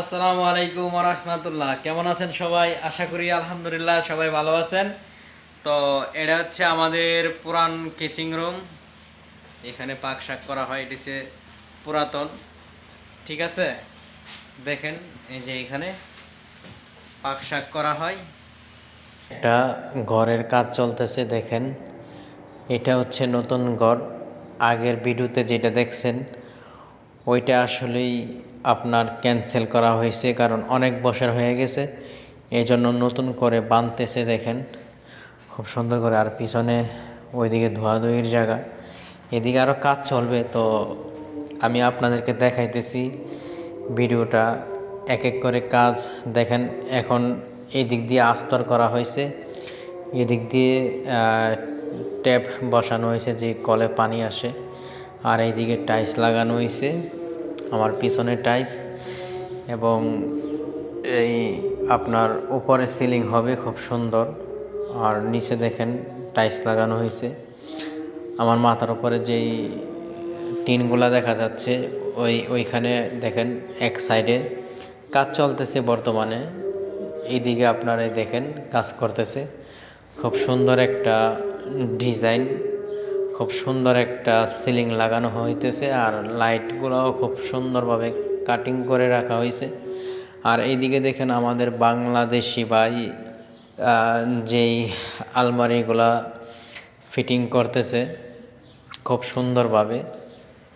আসসালামু আলাইকুম রহমতুল্লাহ। কেমন আছেন সবাই? আশা করি আলহামদুলিল্লাহ সবাই ভালো আছেন। তো এটা হচ্ছে আমাদের পুরান কিচিং রুম। এখানে পাক শাক করা হয়, এটি হচ্ছে পুরাতন। ঠিক আছে? দেখেন, এই যে এখানে পাক শাক করা হয়। এটা ঘরের কাজ চলতেছে, দেখেন। এটা হচ্ছে নতুন ঘর। আগের ভিডিওতে যেটা দেখছেন ওইটা আসলেই আপনার ক্যান্সেল করা হয়েছে কারণ অনেক বছর হয়ে গেছে। এই জন্য নতুন করে বাঁধতেছে দেখেন। খুব সুন্দর করে আর পিছনে ওইদিকে ধোয়াধুয়ির জায়গা। এদিকে আরও কাজ চলবে, তো আমি আপনাদেরকে দেখাইতেছি ভিডিওটা। এক এক করে কাজ দেখেন, এখন এই দিক দিয়ে আস্তর করা হয়েছে। এদিক দিয়ে ট্যাপ বসানো হয়েছে যে কলে পানি আসে। আর এইদিকে টাইলস লাগানো হয়েছে আমার পিছনে টাইলস এবং এই আপনার উপরে সিলিং হবে খুব সুন্দর। আর নিচে দেখেন টাইলস লাগানো হয়েছে আমার মাথার উপরে যেই টিনগুলা দেখা যাচ্ছে, ওই, ওইখানে দেখেন এক সাইডে কাজ চলতেছে বর্তমানে। এইদিকে আপনারা দেখেন কাজ করতেছে। খুব সুন্দর একটা ডিজাইন। খুব সুন্দর একটা সিলিং লাগানো হইতেছে আর লাইটগুলোও খুব সুন্দরভাবে কাটিং করে রাখা হয়েছে আর এইদিকে দেখেন আমাদের বাংলাদেশি ভাই যেই আলমারিগুলা ফিটিং করতেছে খুব সুন্দরভাবে।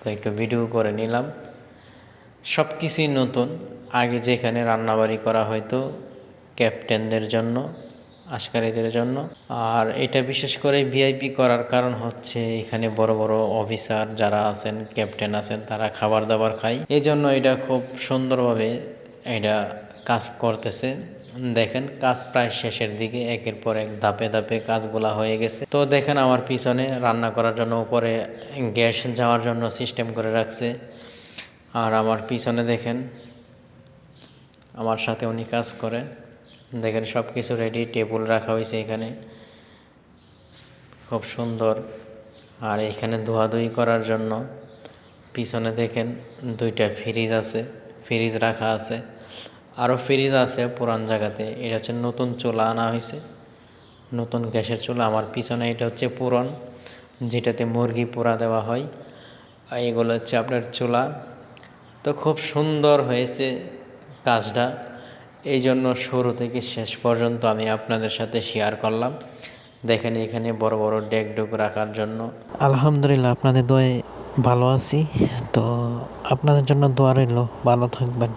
তো একটু ভিডিও করে নিলাম। সব কিছুই নতুন। আগে যেখানে রান্নাবাড়ি করা হয়তো ক্যাপ্টেনদের জন্য। আশকারীদের জন্য। আর এটা বিশেষ করে ভিআইপি করার কারণ হচ্ছে এখানে বড় বড় অফিসার যারা আছেন, ক্যাপ্টেন আছেন, তারা খাবার দাবার খায়। এই জন্য এটা খুব সুন্দরভাবে এটা কাজ করতেছে। দেখেন, কাজ প্রায় শেষের দিকে, একের পর এক ধাপে ধাপে কাজগুলা হয়ে গেছে। তো দেখেন, আমার পিছনে রান্না করার জন্য উপরে গ্যাস যাওয়ার জন্য সিস্টেম করে রাখছে। আর আমার পিছনে দেখেন, আমার সাথে উনি কাজ করে দেখেন সব কিছু রেডি টেবিল রাখা হয়েছে এখানে। খুব সুন্দর। আর এখানে ধোয়াধুয়ি করার জন্য পিছনে দেখেন দুইটা ফ্রিজ আছে ফ্রিজ রাখা আছে। আরও ফ্রিজ আছে পুরান জায়গাতে। এটা হচ্ছে নতুন চুলা আনা হয়েছে। নতুন গ্যাসের চুলা। আমার পিছনে এটা হচ্ছে পুরন, যেটাতে মুরগি পোড়া দেওয়া হয়। এগুলো হচ্ছে আপনার চুলা। তো খুব সুন্দর হয়েছে কাজটা। এই জন্য শুরু থেকে শেষ পর্যন্ত আমি আপনাদের সাথে শেয়ার করলাম। দেখেন এখানে বড় বড় ডেক ডুক রাখার জন্য। আলহামদুলিল্লাহ, আপনাদের দোয়ে ভালো আছি। তো আপনাদের জন্য দোয়া রইল। ভালো থাকবেন।